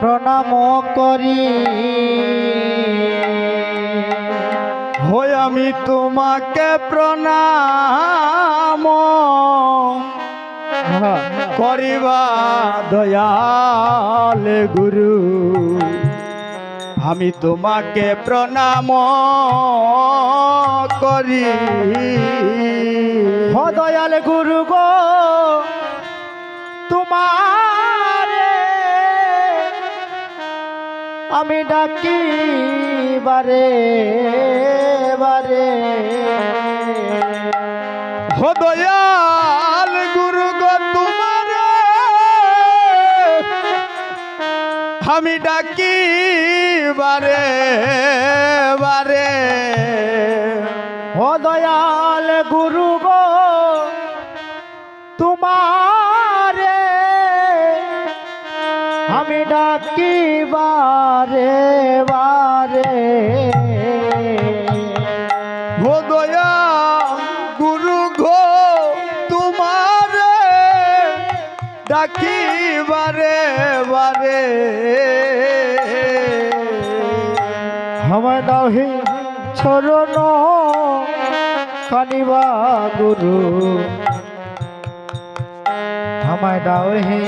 প্রণাম করি। হই আমি তোমাকে প্রণাম। করিবা দয়াল গুরু। আমি তোমাকে প্রণাম করি। হ দয়াল গুরু গো। তোমারে আমি ডাকি বারে বারে। হো দয়াল গুরু গো তোমারে আমি ডাকি বারে বারে। ও দয়াল গুরু বারে আমায় দাও হে চরণ, কানিবা গুরু। আমায় দাও হে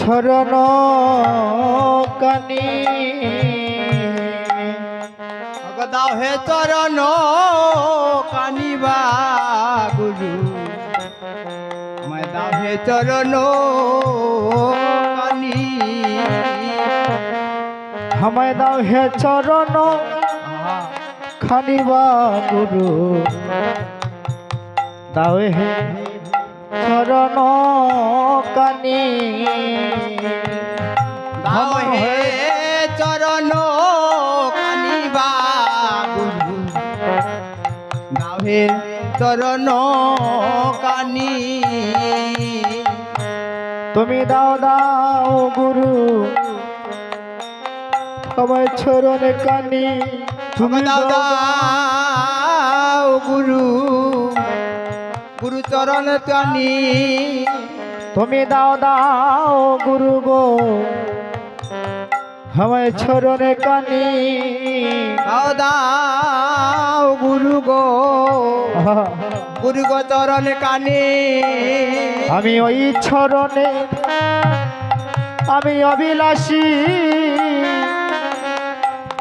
চরণ, কানি। দাও হে চরণ, কানিবা গুরু। আমায় দাও হে চরণ আমায় দাও হে চরণ। খানিবা গুরু। দাও হে চরণ কানি। দাও হে চরণ কানিবা গুরু। দাও হে চরণ কানি। তুমি দাও দাও গুরু। আমায় চরণ কানি। তুমি দাও দাও গুরু। গুরু চরণ কানি। তুমি দাও দাও গুরু গো। আমায় চরণ কানি। দাও দাও গুরু গো। গুরু গো চরণ কানি। আমি ওই ছরণে আমি অবিলাসী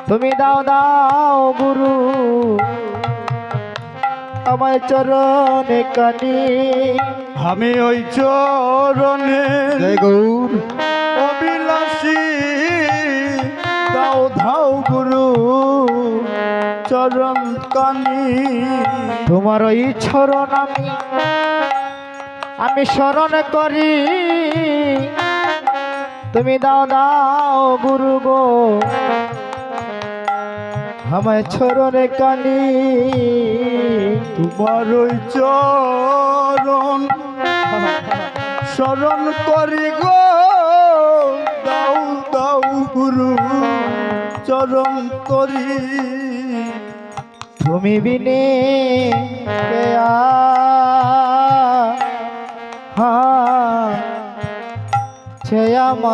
তুমি দাও দাও গুরু আমায় চরণে কানি। আমি ওই চরণে গৌর। অবিলাসী দাও ধাও গুরু চরণ কানি। তোমার ওই চরণ আমি আমি স্মরণ করি। তুমি দাও দাও গুরু গো। আমায় চরণে কানি তোমার ওই চরণ স্মরণ করি গো। দাও দাও গুরু চরণ করি। তুমি বিনে কে ছে আমার।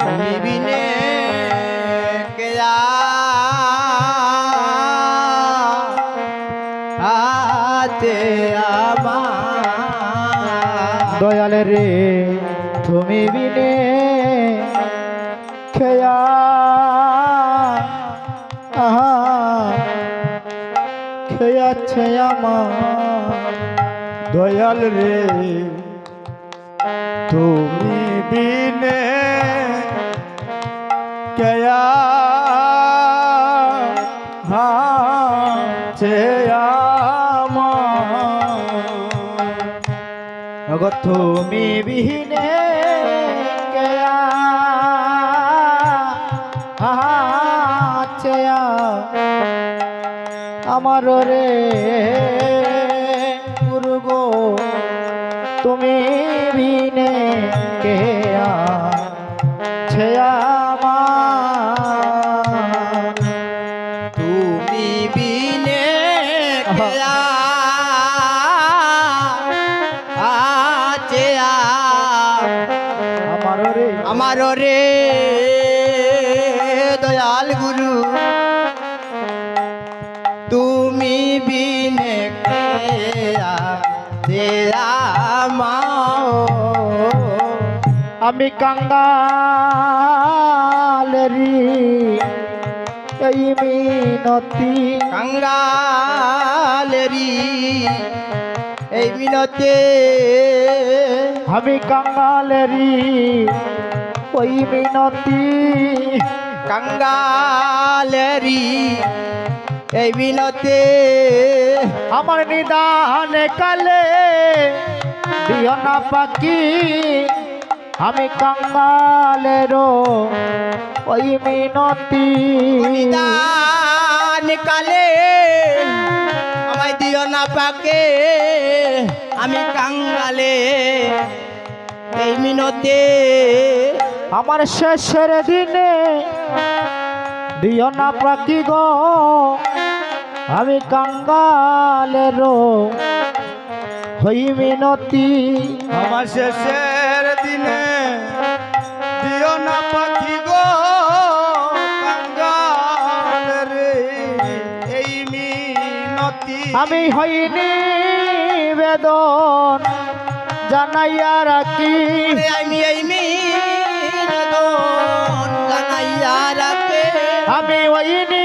তুমি বিনে কেয়া আমার? দয়াল রে, তুমি বিনে খেয়া আহা খেয়াছে আমার? দয়াল রে। তুমি বিনে কেয়া তুমি বিহীনে কেয়া আছে আমার? রে গুরু তুমি কেয়া ছে আমার? তুমি বিনে আছে আমার রে। দয়াল গুরু। তুমি বিনে মাও আমি কাঙ্গালেরি এই মিনতি। কাঙ্গালেরি এই মিনতে। আমি কাঙ্গালেরি ওই মিনতি। কাঙ্গালেরি এই মিনতে। আমার নিদানে কালে দিও না পাখি। আমি কাঙ্গালেরও ওই মিনতি। কালে আমায় দিও না পাকে আমি কাঙ্গালে এই মিনতে। আমার শেষের দিনে দিও না পাখি গো আমি কাঙ্গালেরও হই মিনতি। আমার শেষের দিনে দিও না পাখি গো রে। এই মিনতি। আমি হইনি বেদন জানাইয়া রাখি। আমি এই মিনতি। জানাইয়া রাখে। আমি হইনি